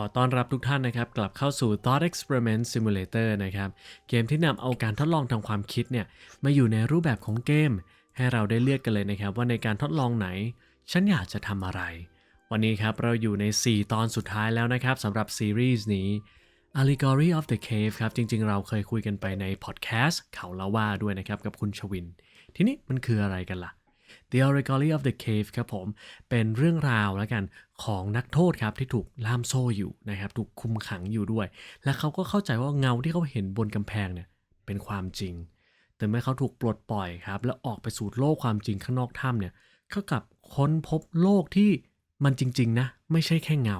ขอต้อนรับทุกท่านนะครับกลับเข้าสู่ Thought Experiment Simulator นะครับเกมที่นำเอาการทดลองทางความคิดเนี่ยมาอยู่ในรูปแบบของเกม ให้เราได้เลือกกันเลยนะครับ ว่าในการทดลองไหน ฉันอยากจะทำอะไร วันนี้ครับเราอยู่ใน 4 ตอนสุดท้ายแล้วนะครับสำหรับซีรีส์นี้ Allegory of the Cave ครับจริง ๆ เราเคยคุยกันไปในพอดแคสต์เขาละว่าด้วยนะครับกับคุณชวิน ทีนี้มันคืออะไรกันล่ะ The Allegory of the Cave ครับผม เป็นเรื่องราวแล้วกันของนักโทษครับที่ถูกล่ามโซ่อยู่นะครับ ถูกคุมขังอยู่ด้วย และเขาก็เข้าใจว่าเงาที่เขาเห็นบนกำแพงเนี่ยเป็นความจริง แต่เมื่อเขาถูกปลดปล่อยครับ แล้วออกไปสู่โลกความจริงข้างนอกถ้ำเนี่ยเขากับค้นพบโลกที่มันจริงๆนะไม่ใช่แค่เงา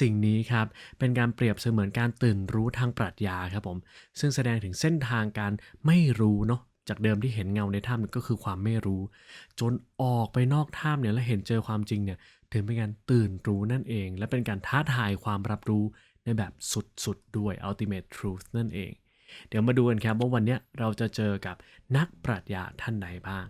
สิ่งนี้ครับ เป็นการเปรียบเสมือนการตื่นรู้ทางปรัชญาครับผม ซึ่งแสดงถึงเส้นทางการไม่รู้เนาะ จากเดิมที่เห็นเงาในถ้ำนี่ก็คือความไม่รู้ จนออกไปนอกถ้ำเนี่ยแล้วเห็นเจอความจริงเนี่ยถึงเป็นการตื่นรู้นั่นเอง และเป็นการท้าทายความรับรู้ในแบบสุดๆด้วย ultimate truth นั่นเอง เดี๋ยวมาดูกันครับว่าวันนี้เราจะเจอกับนักปรัชญาท่านไหนบ้าง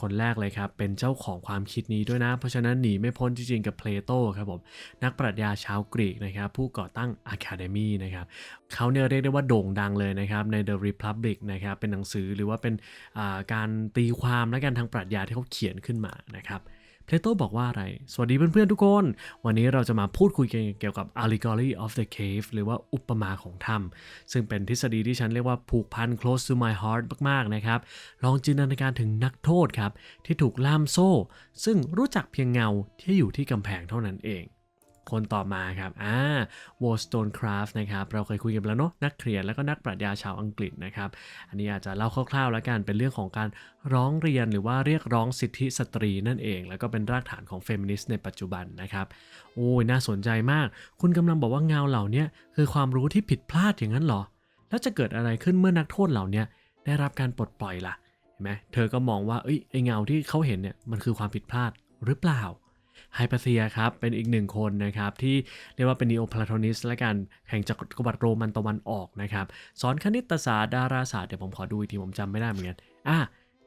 คนแรกเลยครับ เป็นเจ้าของความคิดนี้ด้วยนะ เพราะฉะนั้นหนีไม่พ้นจริงๆกับเพลโตครับผม นักปรัชญาชาวกรีกนะครับ ผู้ก่อตั้ง Academy นะครับเขาเนี่ยเรียกได้ว่าโด่งดังเลยนะครับ ใน The Republic นะครับ เป็นหนังสือหรือว่าเป็นาการตีความและการทางปรัชญาที่เขาเขียนขึ้นมานะครับ เทโต้บอกว่าอะไร สวัสดีเพื่อนๆทุกคน วันนี้เราจะมาพูดคุยกันเกี่ยวกับ Allegory of the Cave หรือว่าอุปมาของถ้ำซึ่งเป็นทฤษฎีที่ฉันเรียกว่าผูกพัน close to my heart มากๆนะครับ ลองจินตนาการถึงนักโทษครับ ที่ถูกล่ามโซ่ ซึ่งรู้จักเพียงเงาที่อยู่ที่กำแพงเท่านั้นเอง คนต่อมาครับอ่าวอลสโตนคราฟนะครับเราเคยคุยกันแล้วเนาะนักเขียนแล้วก็นักปรัชญาชาวอังกฤษนะครับอันนี้อาจจะเล่าคร่าวๆ แล้วกันเป็นเรื่องของการร้องเรียนหรือว่าเรียกร้องสิทธิสตรีนั่นเอง แล้วก็เป็นรากฐานของเฟมินิสต์ในปัจจุบันนะครับโอ้ยน่าสนใจมาก คุณกำลังบอกว่าเงาเหล่านี้คือความรู้ที่ผิดพลาดอย่างนั้นเหรอ แล้วจะเกิดอะไรขึ้นเมื่อนักโทษเหล่านี้ได้รับการปลดปล่อยล่ะเห็นไหมเธอก็มองว่าเอ้ยไอเงาที่เขาเห็นเนี่ยมันคือความผิดพลาดหรือเปล่า ไฮเปาเซียครับ เป็นอีกหนึ่งคนนะครับที่เรียกว่าเป็นนีโอพลาโทนิสและกันแห่งจักรวรรดิโรมันตะวันออกนะครับสอนคณิตศาสตร์ดาราศาสตร์เดี๋ยวผมขอดูอีกทีผมจำไม่ได้เหมือนกันอะ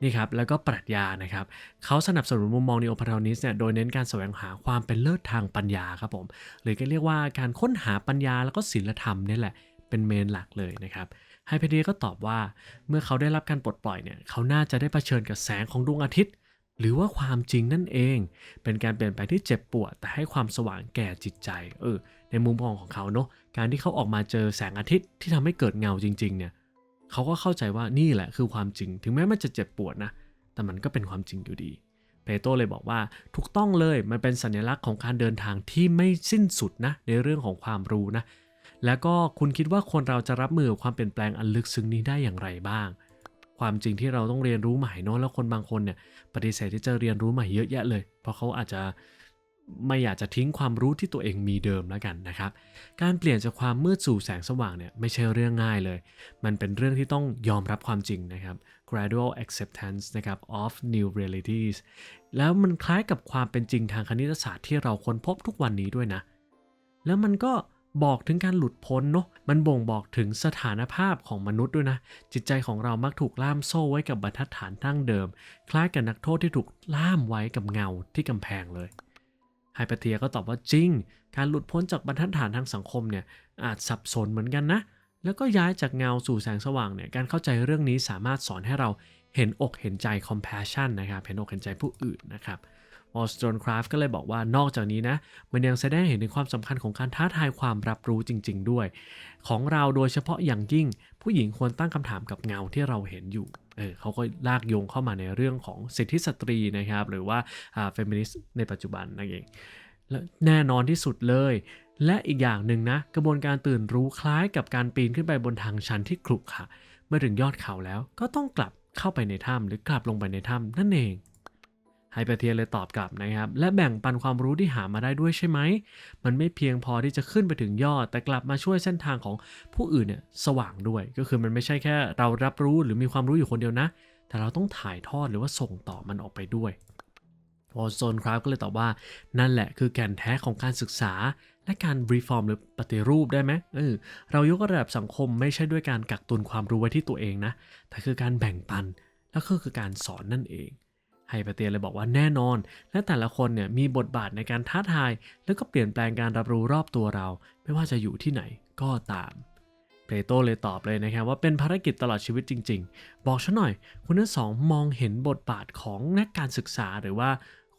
นี่ครับแล้วก็ปรัชญานะครับเขาสนับสนุนมุมมองนีโอพลาโทนิสเนี่ยโดยเน้นการแสวงหาความเป็นเลิศทางปัญญาครับผมหรือก็เรียกว่าการค้นหาปัญญาแล้วก็ศีลธรรมนี่แหละเป็นเมนหลักเลยนะครับไฮเพเดียก็ตอบว่าเมื่อเขาได้รับการปลดปล่อยเนี่ยเขาน่าจะได้เผชิญกับแสงของดวงอาทิตย์ หรือว่าความจริงนั่นเอง เป็นการเปลี่ยนแปลงที่เจ็บปวด แต่ให้ความสว่างแก่จิตใจ เออ ในมุมมองของเขาเนาะ การที่เขาออกมาเจอแสงอาทิตย์ที่ทำให้เกิดเงาจริง ๆ เนี่ย เขาก็เข้าใจว่านี่แหละคือความจริง ถึงแม้มันจะเจ็บปวดนะ แต่มันก็เป็นความจริงอยู่ดีเพโตรเลยบอกว่าถูกต้องเลย มันเป็นสัญลักษณ์ของการเดินทางที่ไม่สิ้นสุดนะ ในเรื่องของความรู้นะ แล้วก็คุณคิดว่าคนเราจะรับมือกับความเปลี่ยนแปลงอันลึกซึ้งนี้ได้อย่างไรบ้าง ความจริงที่เราต้องเรียนรู้ใหม่เนอะแล้วคนบางคนเนี่ยปฏิเสธที่จะเรียนรู้ใหม่เยอะแยะเลย เพราะเขาอาจจะไม่อยากจะทิ้งความรู้ที่ตัวเองมีเดิมแล้วกันนะครับ การเปลี่ยนจากความมืดสู่แสงสว่างเนี่ยไม่ใช่เรื่องง่ายเลย มันเป็นเรื่องที่ต้องยอมรับความจริงนะครับ gradual acceptance นะครับ of new realities แล้วมันคล้ายกับความเป็นจริงทางคณิตศาสตร์ที่เราค้นพบทุกวันนี้ด้วยนะ แล้วมันก็ บอกถึงการหลุดพ้นเนาะมันบ่งบอกถึงสถานภาพของมนุษย์ด้วยนะ จิตใจของเรามักถูกล่ามโซ่ไว้กับบรรทัดฐานตั้งเดิม คล้ายกับนักโทษที่ถูกล่ามไว้กับเงาที่กำแพงเลยไฮปเทียก็ตอบว่าจริง การหลุดพ้นจากบรรทัดฐานทางสังคมเนี่ยอาจสับสนเหมือนกันนะ แล้วก็ย้ายจากเงาสู่แสงสว่างเนี่ย การเข้าใจเรื่องนี้สามารถสอนให้เราเห็นอกเห็นใจ compassion นะครับ เห็นอกเห็นใจผู้อื่นนะครับ วอลสโตนคราฟก็เลยบอกว่านอกจากนี้นะ มันยังแสดงเห็นถึงความสำคัญของการท้าทายความรับรู้จริง ๆ ด้วย ของเราโดยเฉพาะอย่างยิ่ง ผู้หญิงควรตั้งคำถามกับเงาที่เราเห็นอยู่เออเขาก็ลากโยงเข้ามาในเรื่องของสิทธิสตรีนะครับ หรือว่าเฟมินิสต์ในปัจจุบันนั่นเองและแน่นอนที่สุดเลย และอีกอย่างหนึ่งนะ กระบวนการตื่นรู้คล้ายกับการปีนขึ้นไปบนทางชันที่ขรุขระเมื่อถึงยอดเขาแล้วก็ต้องกลับเข้าไปในถ้ำหรือกลับลงไปในถ้ำนั่นเอง ไฮเปอร์เทียเลยตอบกลับนะครับ และแบ่งปันความรู้ที่หามาได้ด้วยใช่ไหม มันไม่เพียงพอที่จะขึ้นไปถึงยอด แต่กลับมาช่วยเส้นทางของผู้อื่นเนี่ยสว่างด้วย ก็คือมันไม่ใช่แค่เรารับรู้หรือมีความรู้อยู่คนเดียวนะ แต่เราต้องถ่ายทอดหรือว่าส่งต่อมันออกไปด้วยวอลโซนครับก็เลยตอบว่านั่นแหละคือแก่นแท้ของการศึกษา และการรีฟอร์มหรือปฏิรูปได้ไหมเออเรายกระดับสังคมไม่ใช่ด้วยการกักตุนความรู้ไว้ที่ตัวเองนะ แต่คือการแบ่งปันและก็คือการสอนนั่นเอง ไฮไฮปเตียเลยบอกว่าแน่นอน และแต่ละคนเนี่ยมีบทบาทในการท้าทาย แล้วก็เปลี่ยนแปลงการรับรู้รอบตัวเรา ไม่ว่าจะอยู่ที่ไหนก็ตามเพลโตเลยตอบเลยนะครับว่าเป็นภารกิจตลอดชีวิตจริง ๆ บอกฉันหน่อย คุณทั้งสองมองเห็นบทบาทของนักการศึกษาหรือว่า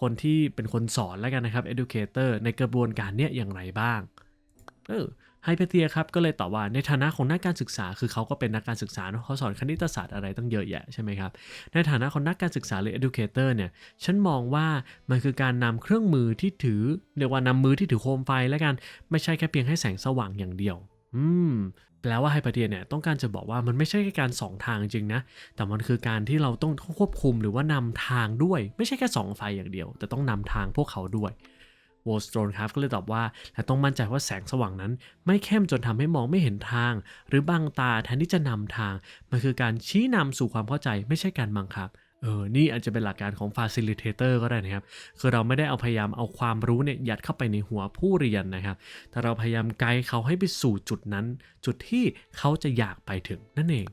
คนที่เป็นคนสอนแล้วกันนะครับ educator ในกระบวนการเนี้ยอย่างไรบ้าง เออ ไฮเปเทียครับก็เลยตอบว่าในฐานะของนักการศึกษา คือเขาก็เป็นนักการศึกษาเนอะเขาสอนคณิตศาสตร์อะไรตั้งเยอะแยะใช่ไหมครับ ในฐานะของนักการศึกษาหรือ educator เนี่ยฉันมองว่ามันคือการนำเครื่องมือที่ถือเรียกว่านำมือที่ถือโคมไฟแล้วกันไม่ใช่แค่เพียงให้แสงสว่างอย่างเดียว อืมแปลว่าไฮเปเทียเนี่ยต้องการจะบอกว่ามันไม่ใช่แค่การสองทางจริงนะ แต่มันคือการที่เราต้องควบคุมหรือว่านำทางด้วย ไม่ใช่แค่สองไฟอย่างเดียว แต่ต้องนำทางพวกเขาด้วย วอลสโตนครับก็เลยตอบว่า และต้องมั่นใจว่าแสงสว่างนั้น ไม่เข้มจนทำให้มองไม่เห็นทาง หรือบังตาแทนที่จะนำทาง มันคือการชี้นำสู่ความเข้าใจไม่ใช่การบังคับเออ นี่อาจจะเป็นหลักการของ facilitator ก็ได้นะครับ คือเราไม่ได้เอาพยายามเอาความรู้เนี่ยยัดเข้าไปในหัวผู้เรียนนะครับ แต่เราพยายามไกด์เขาให้ไปสู่จุดนั้น จุดที่เขาจะอยากไปถึงนั่นเอง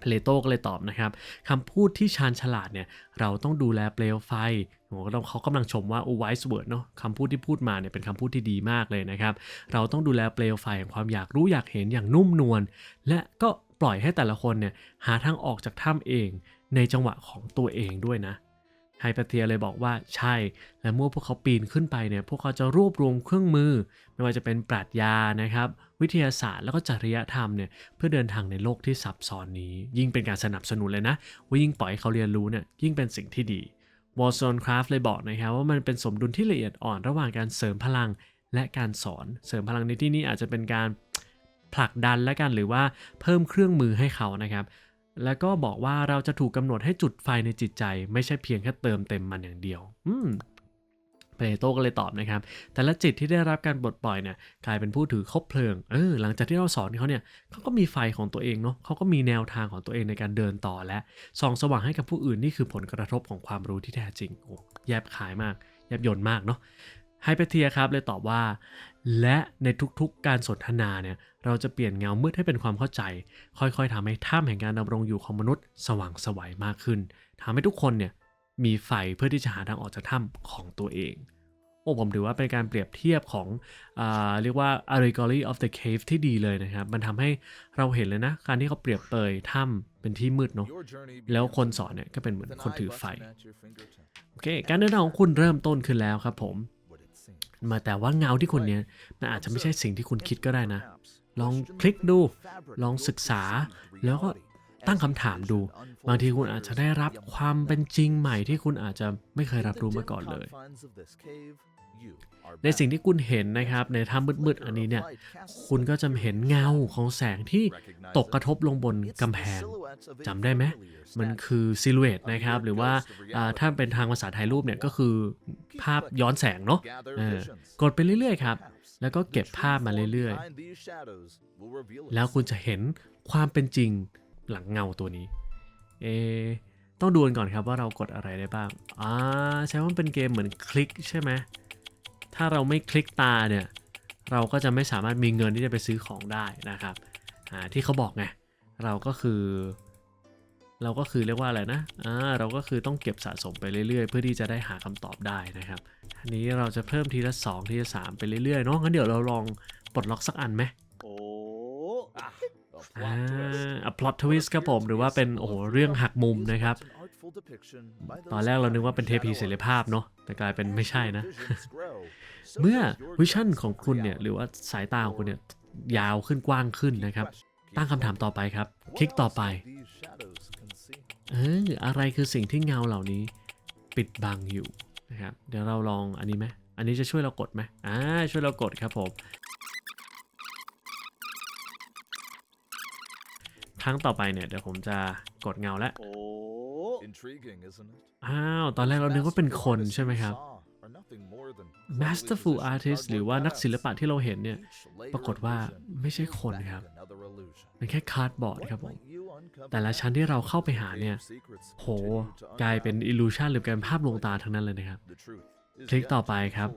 เพลโตก็เลยตอบนะครับคำพูดที่ชาญฉลาดเนี่ยเราต้องดูแลเปลวไฟโอ้โหเราเขากำลังชมว่าอุไวส์เวิร์ดเนาะคำพูดที่พูดมาเนี่ยเป็นคำพูดที่ดีมากเลยนะครับ เราต้องดูแลเปลวไฟของความอยากรู้อยากเห็นอย่างนุ่มนวลและก็ปล่อยให้แต่ละคนเนี่ยหาทางออกจากถ้ำเองในจังหวะของตัวเองด้วยนะ ไฮปเทียเลยบอกว่าใช่ และเมื่อพวกเขาปีนขึ้นไปเนี่ยพวกเขาจะรวบรวมเครื่องมือ ไม่ว่าจะเป็นปรัชญานะครับ วิทยาศาสตร์แล้วก็จริยธรรมเนี่ยเพื่อเดินทางในโลกที่ซับซ้อนนี้ ยิ่งเป็นการสนับสนุนเลยนะว่ายิ่งปล่อยให้เขาเรียนรู้เนี่ยยิ่งเป็นสิ่งที่ดีวอล z นคราฟเลยบอกนะครับว่ามันเป็นสมดุลที่ละเอียดอ่อนระหว่างการเสริมพลังและการสอนเสริมพลังในที่นี้อาจจะเป็นการผลักดันและกันหรือว่าเพิ่มเครื่องมือให้เขานะครับ แล้วก็บอกว่าเราจะถูกกำหนดให้จุดไฟในจิตใจ ไม่ใช่เพียงแค่เติมเต็มมันอย่างเดียว อืมเพลโตก็เลยตอบนะครับ แต่ละจิตที่ได้รับการปลดปล่อยเนี่ยกลายเป็นผู้ถือคบเพลิง เออ หลังจากที่เราสอนเขาเนี่ยเขาก็มีไฟของตัวเองเนาะเขาก็มีแนวทางของตัวเองในการเดินต่อและส่องสว่างให้กับผู้อื่นนี่คือผลกระทบของความรู้ที่แท้จริงโอ้แยบขายมากแยบยนต์มากเนาะไฮเปเทียครับเลยตอบว่า และในทุกๆการสนทนาเนี่ยเราจะเปลี่ยนเงามืดให้เป็นความเข้าใจ ค่อยๆทำให้ถ้ำแห่งการดำรงอยู่ของมนุษย์สว่างไสวัยมากขึ้นทำให้ทุกคนเนี่ยมีไฟเพื่อที่จะหาทางออกจากถ้ำของตัวเองโอ้ผมถือว่าเป็นการเปรียบเทียบของอาเรียกว่า allegory of the cave ที่ดีเลยนะครับ มันทำให้เราเห็นเลยนะ การที่เขาเปรียบเปยถ้ำเป็นที่มืดเนาะแล้วคนสอนเนี่ยก็เป็นเหมือนคนถือไฟ โอเค การเดินทางของคุณเริ่มต้นขึ้นแล้วครับผม มาแต่ว่าเงาที่คุณเนี้ยมันอาจจะไม่ใช่สิ่งที่คุณคิดก็ได้นะ ลองคลิกดู ลองศึกษา แล้วก็ตั้งคำถามดู บางทีคุณอาจจะได้รับความเป็นจริงใหม่ที่คุณอาจจะไม่เคยรับรู้มาก่อนเลย ในสิ่งที่คุณเห็นนะครับในถ้ำมืดๆอันนี้เนี่ยคุณก็จะเห็นเงาของแสงที่ตกกระทบลงบนกำแพงจำได้ไหมมันคือซิลูเอตนะครับหรือว่าอ่าถ้าเป็นทางภาษาไทยรูปเนี่ยก็คือภาพย้อนแสงเนาะเออกดไปเรื่อยๆครับ แล้วก็เก็บภาพมาเรื่อยๆ แล้วคุณจะเห็นความเป็นจริงหลังเงาตัวนี้เอะต้องดูกันก่อนครับว่าเรากดอะไรได้บ้างอ่าใช่ว่ามันเป็นเกมเหมือนคลิกใช่ไหม ถ้าเราไม่คลิกตาเนี่ยเราก็จะไม่สามารถมีเงินที่จะไปซื้อของได้นะครับอ่าที่เขาบอกไงเราก็คือ เราก็คือเรียกว่าอะไรนะอ่าเราก็คือต้องเก็บสะสมไปเรื่อยๆ เพื่อที่จะได้หาคำตอบได้นะครับอันนี้เราจะเพิ่มทีละ 2 ทีละ 3 ไปเรื่อยๆเนาะงั้นเดี๋ยวเราลองปลดล็อกสักอันไหมโอ้อะอ่าอะ plot twist ครับผมหรือว่าเป็นโอ้โหเรื่องหักมุมนะครับ ตอนแรกเรานึกว่าเป็นเทพีเสรีภาพเนาะแต่กลายเป็นไม่ใช่นะ เมื่อวิชั่นของคุณเนี่ยหรือว่าสายตาของคุณเนี่ยยาวขึ้นกว้างขึ้นนะครับ ตั้งคำถามต่อไปครับ คลิกต่อไปเอออะไรคือสิ่งที่เงาเหล่านี้ปิดบังอยู่นะครับเดี๋ยวเราลองอันนี้ไหมอันนี้จะช่วยเรากดไหมอ่าช่วยเรากดครับผมครั้งต่อไปเนี่ยเดี๋ยวผมจะกดเงาแล้วโอ้ อ้าว ตอนแรกเรานึกว่าเป็นคนใช่ไหมครับ Masterful Artist หรือว่านักศิลปะที่เราเห็นเนี่ย ปรากฏว่าไม่ใช่คนครับ เป็นแค่คาร์ดบอร์ดครับผม แต่ละชั้นที่เราเข้าไปหาเนี่ย โห กลายเป็นอิลูชันหรือกลายเป็นภาพลวงตาทั้งนั้นเลยนะครับ คลิกต่อไปครับ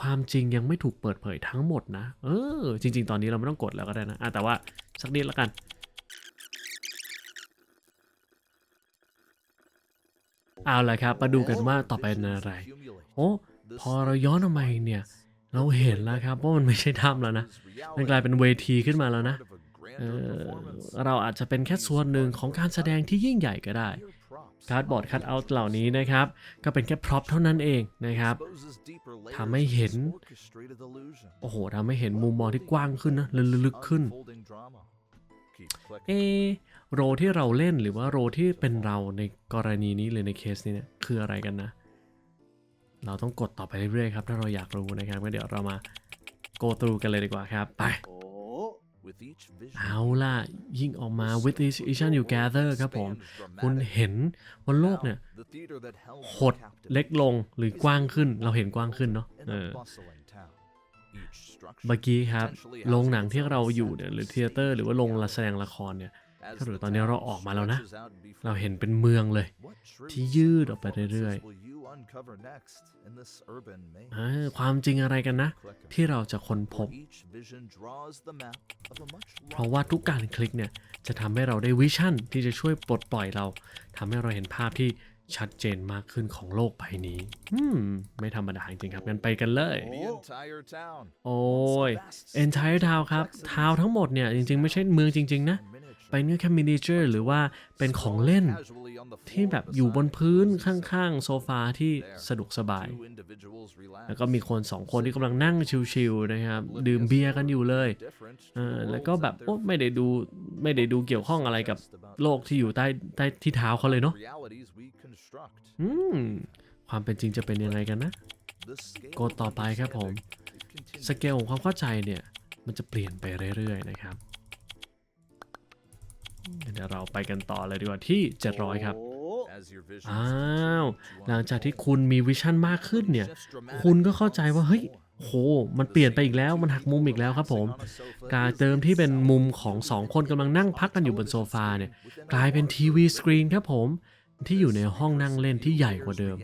ความจริงยังไม่ถูกเปิดเผยทั้งหมดนะ เออ จริง ๆ ตอนนี้เราไม่ต้องกดแล้วก็ได้นะะแต่ว่าสักนิดละกัน เอาละครับ มาดูกันว่าต่อไปเป็นอะไร โอ้พอเราย้อนออกมาเนี่ย เราเห็นแล้วครับว่ามันไม่ใช่ถ้ำแล้วนะ มันกลายเป็นเวทีขึ้นมาแล้วนะเเราอาจจะเป็นแค่ส่วนหนึ่งของการแสดงที่ยิ่งใหญ่ก็ได้การ์ดบอร์ดคัตเอาท์เหล่านี้นะครับ ก็เป็นแค่พร็อพเท่านั้นเองนะครับทำให้เห็น โอ้โหทำให้เห็นมุมมองที่กว้างขึ้นนะลึกๆขึ้น เอ โรลที่เราเล่นหรือว่าโรลที่เป็นเราในกรณีนี้เลยในเคสนี้เนี่ยคืออะไรกันนะ เราต้องกดต่อไปเรื่อยๆครับ ถ้าเราอยากรู้นะครับก็เดี๋ยวเรามา go through กันเลยดีกว่าครับ ไปโอ้เอาล่ะ ยิ่งออกมา with each vision you gather ครับผม คุณเห็นว่าโลกเนี่ยหดเล็กลงหรือกว้างขึ้น เราเห็นกว้างขึ้นเนาะเออเมื่อกี้ครับ โรงหนังที่เราอยู่เนี่ยหรือเทเตอร์ หรือว่าโรงแสดงละครเนี่ย ถ้าหรือตอนนี้เราออกมาแล้วนะ เราเห็นเป็นเมืองเลย ที่ยืดออกไปเรื่อยๆอ่าความจริงอะไรกันนะ ที่เราจะค้นพบ เพราะว่าทุกการคลิกเนี่ย จะทำให้เราได้วิชั่นที่จะช่วยปลดปล่อยเราทำให้เราเห็นภาพที่ชัดเจนมากขึ้นของโลกใบนี้ อืม ไม่ธรรมดาจริงๆครับ งั้นไปกันเลย โอ้ย entire town ครับ ทาวทั้งหมดเนี่ย จริง ๆ ไม่ใช่เมืองจริง ๆ นะ เป็นแค่มินิเจอร์หรือว่าเป็นของเล่น ที่แบบอยู่บนพื้นข้างๆ โซฟาที่สะดวกสบาย แล้วก็มีคนสองคนที่กำลังนั่งชิลๆนะครับ ดื่มเบียร์กันอยู่เลยเแล้วก็แบบโอ้ไม่ได้ดูไม่ได้ดูเกี่ยวข้องอะไรกับโลกที่อยู่ใต้ใต้ที่เท้าเขาเลยเนาะอืมความเป็นจริงจะเป็นยังไงกันนะกดต่อไปครับผม สเกลของความเข้าใจเนี่ย มันจะเปลี่ยนไปเรื่อยๆนะครับ เดี๋ยวเราไปกันต่อเลยดีกว่าที่ 700 ครับโอ้อ้าว หลังจากที่คุณมีวิชั่นมากขึ้นเนี่ย คุณก็เข้าใจว่า เฮ้ยโห มันเปลี่ยนไปอีกแล้ว มันหักมุมอีกแล้วครับผม การเติมที่เป็นมุมของสองคนกำลังนั่งพักกันอยู่บนโซฟาเนี่ย กลายเป็นทีวีสกรีนครับผม ที่อยู่ในห้องนั่งเล่นที่ใหญ่กว่าเดิม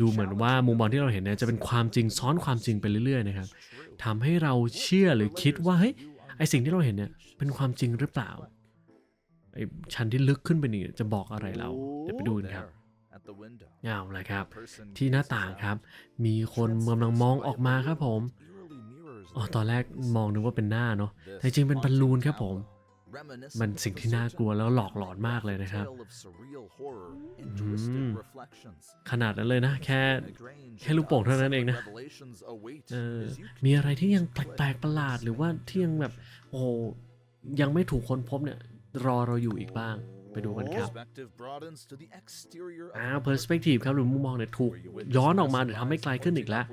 ดูเหมือนว่ามุมมองที่เราเห็นเนี่ยจะเป็นความจริงซ้อนความจริงไปเรื่อยๆนะครับทำให้เราเชื่อหรือคิดว่าเฮ้ย ไอสิ่งที่เราเห็นเนี่ยเป็นความจริงหรือเปล่า ไอชั้นที่ลึกขึ้นไปนี่จะบอกอะไรเรา เดี๋ยวไปดูกันครับเอาละครับ ที่หน้าต่างครับ มีคนกำลังมองออกมาครับผมอ๋อตอนแรกมองนึกว่าเป็นหน้าเนาะแต่จริงๆเป็นบอลลูนครับผม มันสิ่งที่น่ากลัวแล้วหลอกหลอนมากเลยนะครับอืมขนาดนั้นเลยนะ แค่แค่ลูกโป่งเท่านั้นเองนะเออมีอะไรที่ยังแปลกๆประหลาดหรือว่าที่ยังแบบ โอ้โหยังไม่ถูกค้นพบเนี่ย รอเราอยู่อีกบ้าง ไปดูกันครับอ้าว perspective ครับหรือมุมมองเนี่ยถูกย้อนออกมาหรือทำให้ไกลขึ้นอีกแล้ว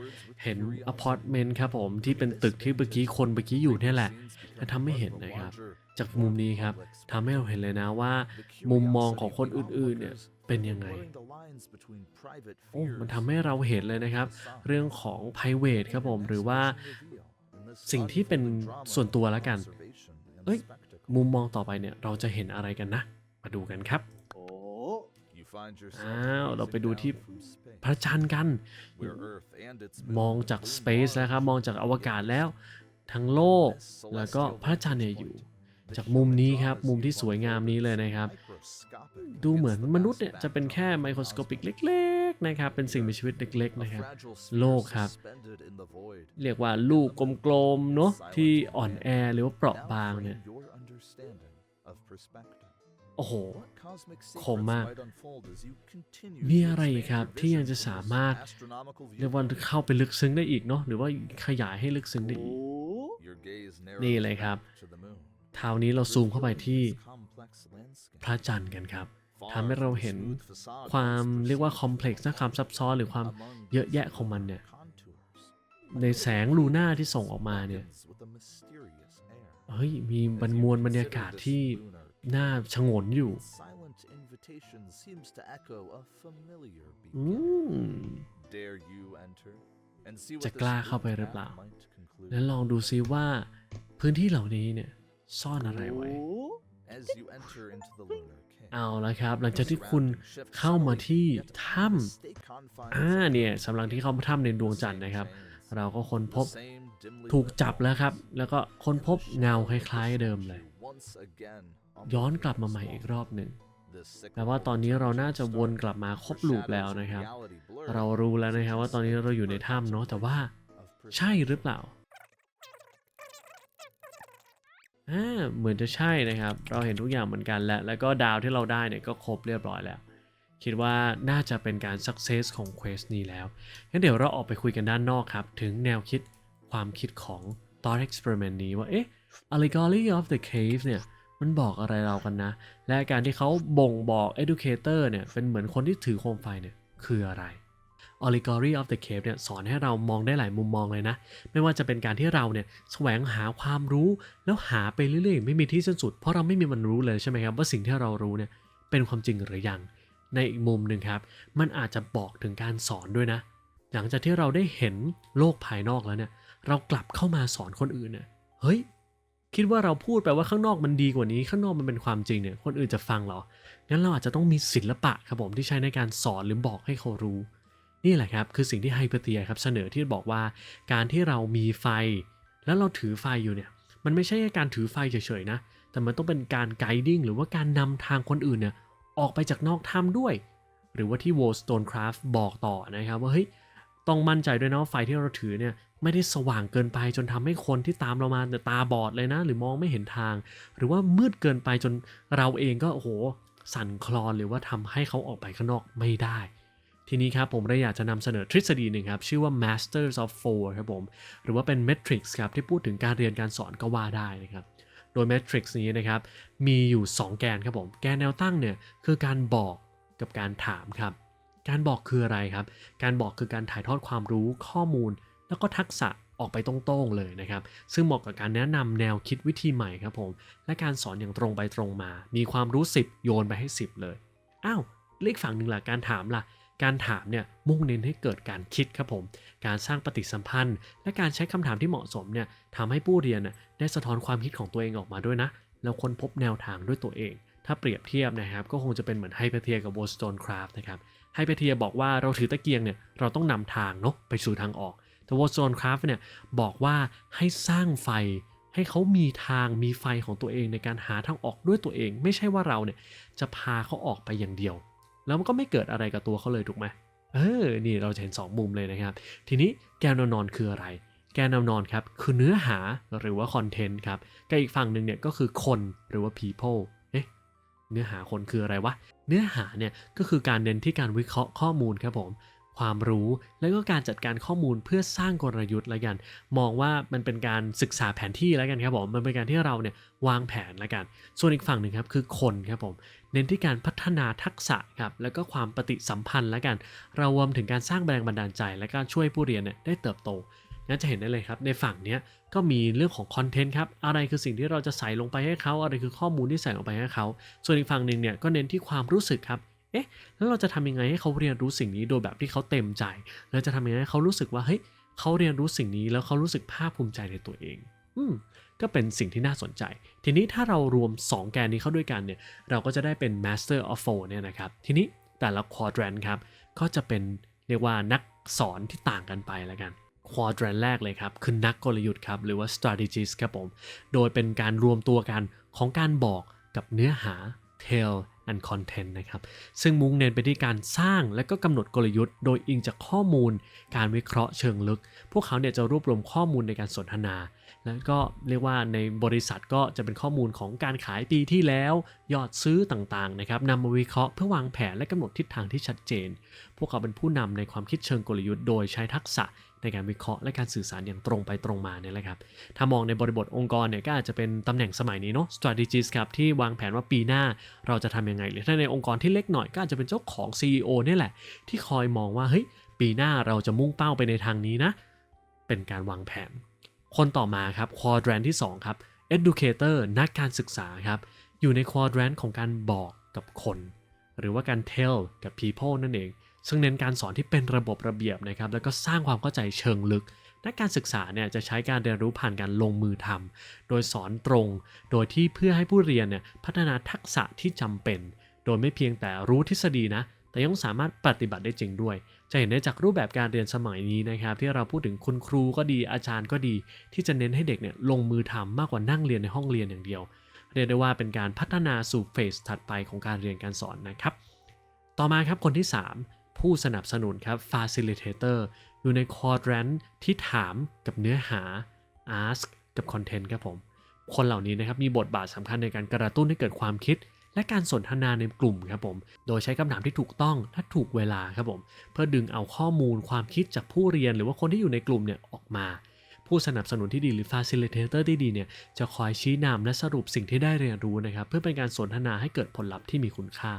เห็นอพาร์ตเมนต์ครับผมที่เป็นตึกที่เมื่อกี้คนเมื่อกี้อยู่เนี่ยแหละแต่ทำให้เห็นนะครับ จากมุมนี้ครับทำให้เราเห็นเลยนะว่า มุมมองของคนอื่นๆเนี่ยเป็นยังไงโอ้มันทำให้เราเห็นเลยนะครับ เรื่องของ private ครับผมหรือว่าสิ่งที่เป็นส่วนตัวแล้วกัน เอ้ย มุมมองต่อไปเนี่ย เราจะเห็นอะไรกันนะ มาดูกันครับโอ้อ้าวเราไปดูที่พระจันทร์กัน มองจาก space แล้วครับ มองจากอวกาศแล้ว ทั้งโลกแล้วก็พระจันทร์เนี่ยอยู่ จากมุมนี้ครับ มุมที่สวยงามนี้เลยนะครับ ดูเหมือนมนุษย์เนี่ยจะเป็นแค่ไมโครสโคปิกเล็กๆนะครับ เป็นสิ่งมีชีวิตเล็กๆนะครับ โลกครับ เรียกว่าลูกกลมๆเนาะที่อ่อนแอหรือว่าเปราะบางเนี่ย โอ้โห คมมาก มีอะไรอีกครับที่ยังจะสามารถเรียกว่าเข้าไปลึกซึ้งได้อีกเนาะหรือว่าขยายให้ลึกซึ้งได้โอ้อีก นี่เลยครับคราวนี้เราซูมเข้าไปที่พระจันทร์กันครับทำให้เราเห็นความเรียกว่าคอมเพล็กซ์นะความซับซ้อนหรือความเยอะแยะของมันเนี่ย ในแสงลูน่าที่ส่งออกมาเนี่ย เฮ้ย มีบรรมวลบรรยากาศที่ น่าชงนอยู่อืมจะกล้าเข้าไปหรือเปล่า แล้วลองดูซิว่าพื้นที่เหล่านี้เนี่ยซ่อนอะไรไว้ เอาละครับ หลังจากที่คุณเข้ามาที่ถ้ำอ่าเนี่ยสำหรับที่เข้ามาถ้ำในดวงจันทร์นะครับ เราก็ค้นพบถูกจับแล้วครับ แล้วก็ค้นพบเงาคล้ายๆเดิมเลย ย้อนกลับมาใหม่อีกรอบหนึ่งแปลว่าตอนนี้เราน่าจะวนกลับมาครบลูปแล้วนะครับ เรารู้แล้วนะครับว่าตอนนี้เราอยู่ในถ้ำเนาะแต่ว่าใช่หรือเปล่าอ่าเหมือนจะใช่นะครับ เราเห็นทุกอย่างเหมือนกันแล้ว แล้วก็ดาวที่เราได้เนี่ยก็ครบเรียบร้อยแล้ว คิดว่าน่าจะเป็นการ success ของ quest นี้แล้วงั้นเดี๋ยวเราออกไปคุยกันด้านนอกครับ ถึงแนวคิดความคิดของ thought experiment นี้ว่าเอ๊ะ allegory of the cave เนี่ย มันบอกอะไรเรากันนะ และการที่เขาบ่งบอก educator เนี่ยเป็นเหมือนคนที่ถือโคมไฟเนี่ยคืออะไร allegory of the cave เนี่ยสอนให้เรามองได้หลายมุมมองเลยนะ ไม่ว่าจะเป็นการที่เราเนี่ยแสวงหาความรู้แล้วหาไปเรื่อยๆ ไม่มีที่สิ้นสุด เพราะเราไม่มีวันรู้เลยใช่ไหมครับ ว่าสิ่งที่เรารู้เนี่ยเป็นความจริงหรือยัง ในอีกมุมหนึ่งครับ มันอาจจะบอกถึงการสอนด้วยนะ หลังจากที่เราได้เห็นโลกภายนอกแล้วเนี่ยเรากลับเข้ามาสอนคนอื่นเนี่ยเฮ้ย คิดว่าเราพูดไปว่าข้างนอกมันดีกว่านี้ ข้างนอกมันเป็นความจริงเนี่ยคนอื่นจะฟังเหรองั้นเราอาจจะต้องมีศิลปะครับผมที่ใช้ในการสอนหรือบอกให้เขารู้ นี่แหละครับคือสิ่งที่ไฮเปอร์เทียครับเสนอที่บอกว่าการที่เรามีไฟ แล้วเราถือไฟอยู่เนี่ยมันไม่ใช่แค่การถือไฟเฉยๆนะแต่มันต้องเป็นการไกดิ้งหรือว่าการนำทางคนอื่นเนี่ยออกไปจากนอกถ้ำด้วย หรือว่าที่ w o l Stonecraft บอกต่อนะครับว่าเฮ้ยต้องมั่นใจด้วยนะว่าไฟที่เราถือเนี่ย ไม่ได้สว่างเกินไปจนทำให้คนที่ตามเรามาเนี่ยตาบอดเลยนะ หรือมองไม่เห็นทาง หรือว่ามืดเกินไปจนเราเองก็โอ้โหสั่นคลอนหรือว่าทำให้เขาออกไปข้างนอกไม่ได้ ทีนี้ครับผมเลยอยากจะนำเสนอทฤษฎีหนึ่งครับ ชื่อว่า Masters of Four ครับผม หรือว่าเป็น Matrix ครับ ที่พูดถึงการเรียนการสอนก็ว่าได้นะครับ โดย Matrix นี้นะครับ มีอยู่ 2 แกนครับผม แกนแนวตั้งเนี่ยคือการบอกกับการถามครับ การบอกคืออะไรครับ การบอกคือการถ่ายทอดความรู้ข้อมูล แล้วก็ทักษะออกไปตรงๆเลยนะครับ ซึ่งเหมาะกับการแนะนำแนวคิดวิธีใหม่ครับผม และการสอนอย่างตรงไปตรงมา มีความรู้ 10 โยนไปให้ 10 เลย อ้าวเลขฝั่งหนึ่งล่ะการถามล่ะ การถามเนี่ยมุ่งเน้นให้เกิดการคิดครับผม การสร้างปฏิสัมพันธ์ และการใช้คำถามที่เหมาะสมเนี่ยทำให้ผู้เรียนน่ะได้สะท้อนความคิดของตัวเองออกมาด้วยนะ แล้วค้นพบแนวทางด้วยตัวเอง ถ้าเปรียบเทียบนะครับ ก็คงจะเป็นเหมือนไฮเปเทียกับโวสโตนคราฟนะครับไฮเปเทียบอกว่าเราถือตะเกียงเนี่ยเราต้องนำทางเนาะไปสู่ทางออก แต่วอ s โ n นคราฟเนี่ยบอกว่าให้สร้างไฟให้เขามีทางมีไฟของตัวเองในการหาทางออกด้วยตัวเอง ไม่ใช่ว่าเราเนี่ยจะพาเขาออกไปอย่างเดียว แล้วมันก็ไม่เกิดอะไรกับตัวเขาเลยถูกไหมเออ นี่เราจะเห็น 2 มุมเลยนะครับ ทีนี้แกนนนอนคืออะไร แกนแนนอนครับคือเนื้อหาหรือว่าคอนเทนต์ครับกับอีกฝั่งหนึ่งเนี่ยก็คือคนหรือว่า people เอ๊ะเนื้อหาคนคืออะไรวะ เนื้อหาเนี่ยก็คือการเน้นที่การวิเคราะห์ข้อมูลครับผม ความรู้ แล้วก็การจัดการข้อมูลเพื่อสร้างกลยุทธ์แล้วกัน มองว่ามันเป็นการศึกษาแผนที่แล้วกันครับผมมันเป็นการที่เราเนี่ยวางแผนแล้วกัน ส่วนอีกฝั่งหนึ่งครับคือคนครับผมเน้นที่การพัฒนาทักษะครับแล้วก็ความปฏิสัมพันธ์แล้วกัน เรารวมถึงการสร้างแรงบันดาลใจ และการช่วยผู้เรียนเนี่ยได้เติบโตงั้นจะเห็นได้เลยครับในฝั่งเนี้ยก็มีเรื่องของคอนเทนต์ครับอะไรคือสิ่งที่เราจะใส่ลงไปให้เขาอะไรคือข้อมูลที่ใส่ลงไปให้เขาส่วนอีกฝั่งหนึ่งเนี่ยก็เน้นที่ความรู้สึกครับ เอ๊ะ แล้วเราจะทำยังไงให้เขาเรียนรู้สิ่งนี้โดยแบบที่เขาเต็มใจเราจะทำยังไงให้เขารู้สึกว่า เฮ้ย เขาเรียนรู้สิ่งนี้แล้วเขารู้สึกภาคภูมิใจในตัวเอง อืม ก็เป็นสิ่งที่น่าสนใจ ทีนี้ถ้าเรารวม 2 แกนนี้เข้าด้วยกันเนี่ย เราก็จะได้เป็น Master of Four เนี่ยนะครับ ทีนี้แต่ละ quadrant ครับ ก็จะเป็นเรียกว่านักสอนที่ต่างกันไปแล้วกันควอด r รนแรกเลยครับ คือนักกลยุทธ์ครับ หรือว่า strategist ครับผม โดยเป็นการรวมตัวกันของการบอกกับเนื้อหา tell and content นะครับ ซึ่งมุ่งเน้นไปที่การสร้างและก็กำหนดกลยุทธ์ โดยอิงจากข้อมูล การวิเคราะห์เชิงลึก พวกเขาเนี่ยจะรวบรวมข้อมูลในการสนทนา แล้วก็เรียกว่าในบริษัทก็จะเป็นข้อมูลของการขายปีที่แล้ว ยอดซื้อต่างๆนะครับนำมาวิเคราะห์เพื่อวางแผนและกำหนดทิศทางที่ชัดเจน พวกเขาเป็นผู้นำในความคิดเชิงกลยุทธ์ โดยใช้ทักษะ ในการวิเคราะห์และการสื่อสารอย่างตรงไปตรงมาเนี่ยแหละครับ ถ้ามองในบริบทองค์กรเนี่ยก็อาจจะเป็นตำแหน่งสมัยนี้เนาะ strategist ครับที่วางแผนว่าปีหน้าเราจะทำยังไง หรือถ้าในองค์กรที่เล็กหน่อยก็อาจจะเป็นเจ้าของ CEO เนี่ยแหละ ที่คอยมองว่าเฮ้ยปีหน้าเราจะมุ่งเป้าไปในทางนี้นะ เป็นการวางแผน คนต่อมาครับ quadrant ที่2ครับ educator นักการศึกษาครับ อยู่ใน quadrant ของการบอกกับคน หรือว่าการ tell กับ people นั่นเอง ซึ่งเน้นการสอนที่เป็นระบบระเบียบนะครับแล้วก็สร้างความเข้าใจเชิงลึกนักการศึกษาเนี่ยจะใช้การเรียนรู้ผ่านการลงมือทำโดยสอนตรง โดยที่เพื่อให้ผู้เรียนเนี่ยพัฒนาทักษะที่จำเป็น โดยไม่เพียงแต่รู้ทฤษฎีนะ แต่ยังสามารถปฏิบัติได้จริงด้วย จะเห็นได้จากรูปแบบการเรียนสมัยนี้นะครับ ที่เราพูดถึงคุณครูก็ดีอาจารย์ก็ดี ที่จะเน้นให้เด็กเนี่ยลงมือทำมากกว่านั่งเรียนในห้องเรียนอย่างเดียว เรียกได้ว่าเป็นการพัฒนาสู่เฟสถัดไปของการเรียนการสอนนะครับ ต่อมาครับคนที่ 3 ผู้สนับสนุนครับ facilitator อยู่ใน quadrant ที่ถามกับเนื้อหา ask กับ content ครับผม คนเหล่านี้นะครับมีบทบาทสำคัญในการกระตุ้นให้เกิดความคิด และการสนทนาในกลุ่มครับผม โดยใช้คำถามที่ถูกต้องและถูกเวลาครับผม เพื่อดึงเอาข้อมูลความคิดจากผู้เรียน หรือว่าคนที่อยู่ในกลุ่มเนี่ยออกมาผู้สนับสนุนที่ดีหรือ facilitator ที่ดีเนี่ยจะคอยชี้นำและสรุปสิ่งที่ได้เรียนรู้นะครับ เพื่อเป็นการสนทนาให้เกิดผลลัพธ์ที่มีคุณค่า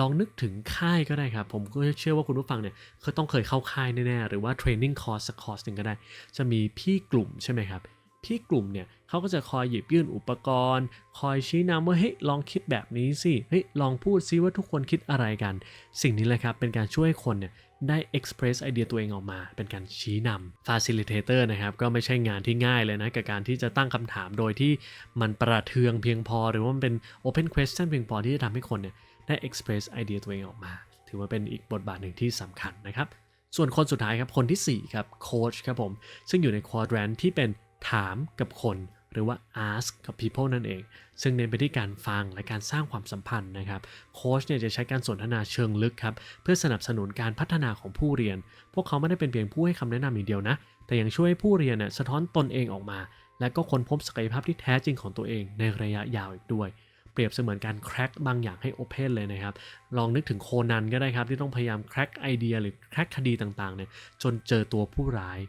ลองนึกถึงค่ายก็ได้ครับ ผมก็เชื่อว่าคุณผู้ฟังเนี่ยก็ต้องเคยเข้าค่ายแน่ๆ หรือว่า training course สักคอร์สหนึ่งก็ได้ จะมีพี่กลุ่มใช่ไหมครับ พี่กลุ่มเนี่ยเขาก็จะคอยหยิบยื่นอุปกรณ์ คอยชี้นำว่าเฮ้ยลองคิดแบบนี้สิเฮ้ยลองพูดซิว่าทุกคนคิดอะไรกัน สิ่งนี้แหละครับเป็นการช่วยคนเนี่ยได้ express ไอเดียตัวเองออกมา เป็นการชี้นำ facilitator นะครับก็ไม่ใช่งานที่ง่ายเลยนะ กับการที่จะตั้งคำถามโดยที่มันประเทืองเพียงพอ หรือว่ามันเป็น open question เพียงพอที่จะทำให้คนเนี่ย ได้ express ไอเดียตัวเองออกมา ถือว่าเป็นอีกบทบาทหนึ่งที่สำคัญนะครับ ส่วนคนสุดท้ายครับ คนที่ 4 ครับโค้ชครับผม ซึ่งอยู่ใน quadrant ที่เป็นถามกับคนหรือว่า ask กับ people นั่นเอง ซึ่งเน้นไปที่การฟังและการสร้างความสัมพันธ์นะครับ โค้ชเนี่ยจะใช้การสนทนาเชิงลึกครับ เพื่อสนับสนุนการพัฒนาของผู้เรียน พวกเขาไม่ได้เป็นเพียงผู้ให้คำแนะนำอย่างเดียวนะ แต่ยังช่วยให้ผู้เรียนเนี่ยสะท้อนตนเองออกมา และก็ค้นพบศักยภาพที่แท้จริงของตัวเองในระยะยาวอีกด้วย เปรียบเสมือนการแคร็กบางอย่างให้โอเพนเลยนะครับ ลองนึกถึงโคนันก็ได้ครับ ที่ต้องพยายามแคร็กไอเดียหรือแคร็กคดีต่างๆเนี่ยจนเจอตัวผู้ร้าย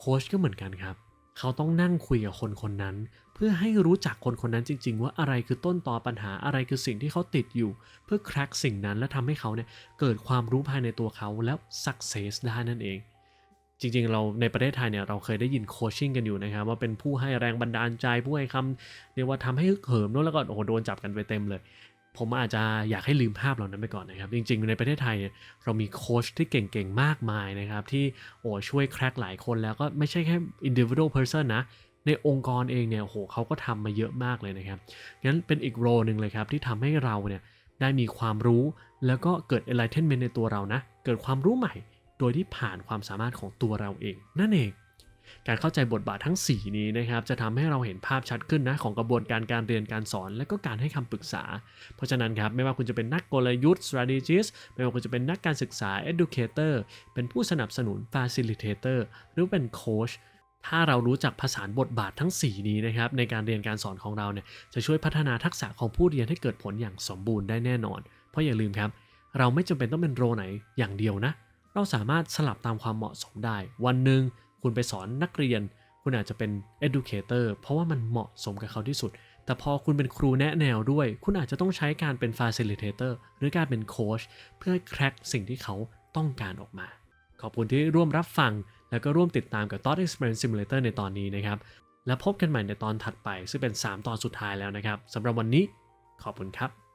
โค้ชก็เหมือนกันครับ เขาต้องนั่งคุยกับคนคนนั้น เพื่อให้รู้จักคนคนนั้นจริง ๆ ว่าอะไรคือต้นตอปัญหาอะไรคือสิ่งที่เขาติดอยู่ เพื่อแคร็กสิ่งนั้นและทำให้เขาเนี่ยเกิดความรู้ภายในตัวเขาแล้วสักเซสได้นั่นเอง จริงๆ เราในประเทศไทยเนี่ยเราเคยได้ยินโคชชิ่งกันอยู่นะครับว่าเป็นผู้ให้แรงบันดาลใจผู้ให้คำเรียกว่าทำให้ฮึกเหิมแล้วก็โอ้โหโดนจับกันไปเต็มเลย ผมอาจจะอยากให้ลืมภาพเหล่านั้นไปก่อนนะครับ จริงๆ ในประเทศไทยเนี่ยเรามีโค้ชที่เก่งๆ มากมายนะครับ ที่โอ้ช่วยแครกหลายคนแล้วก็ไม่ใช่แค่ individual person นะในองค์กรเองเนี่ยโอ้โหเขาก็ทำมาเยอะมากเลยนะครับงั้นเป็นอีกโรหนึ่งเลยครับที่ทำให้เราเนี่ยได้มีความรู้แล้วก็เกิด enlightenment ในตัวเรานะ เกิดความรู้ใหม่ โดยที่ผ่านความสามารถของตัวเราเอง นั่นเอง การเข้าใจบทบาททั้ง 4 นี้นะครับ จะทำให้เราเห็นภาพชัดขึ้นนะของกระบวนการการเรียนการสอน และก็การให้คำปรึกษา เพราะฉะนั้นครับไม่ว่าคุณจะเป็นนักกลยุทธ์ strategist ไม่ว่าคุณจะเป็นนักการศึกษา educator เป็นผู้สนับสนุน facilitator หรือเป็น coach ถ้าเรารู้จักผสานบทบาททั้ง 4 นี้นะครับในการเรียนการสอนของเราเนี่ยจะช่วยพัฒนาทักษะของผู้เรียนให้เกิดผลอย่างสมบูรณ์ได้แน่นอน เพราะอย่าลืมครับ เราไม่จำเป็นต้องเป็นโรไหนอย่างเดียวนะ เราสามารถสลับตามความเหมาะสมได้ วันหนึ่งคุณไปสอนนักเรียน คุณอาจจะเป็น educator เพราะว่ามันเหมาะสมกับเขาที่สุด แต่พอคุณเป็นครูแนะแนวด้วย คุณอาจจะต้องใช้การเป็น facilitator หรือการเป็นโค้ชเพื่อแคร็กสิ่งที่เขาต้องการออกมา ขอบคุณที่ร่วมรับฟัง แล้วก็ร่วมติดตามกับ Thought Experiment Simulator ในตอนนี้นะครับ แล้วพบกันใหม่ในตอนถัดไป ซึ่งเป็น 3 ตอนสุดท้ายแล้วนะครับสำหรับวันนี้ขอบคุณครับ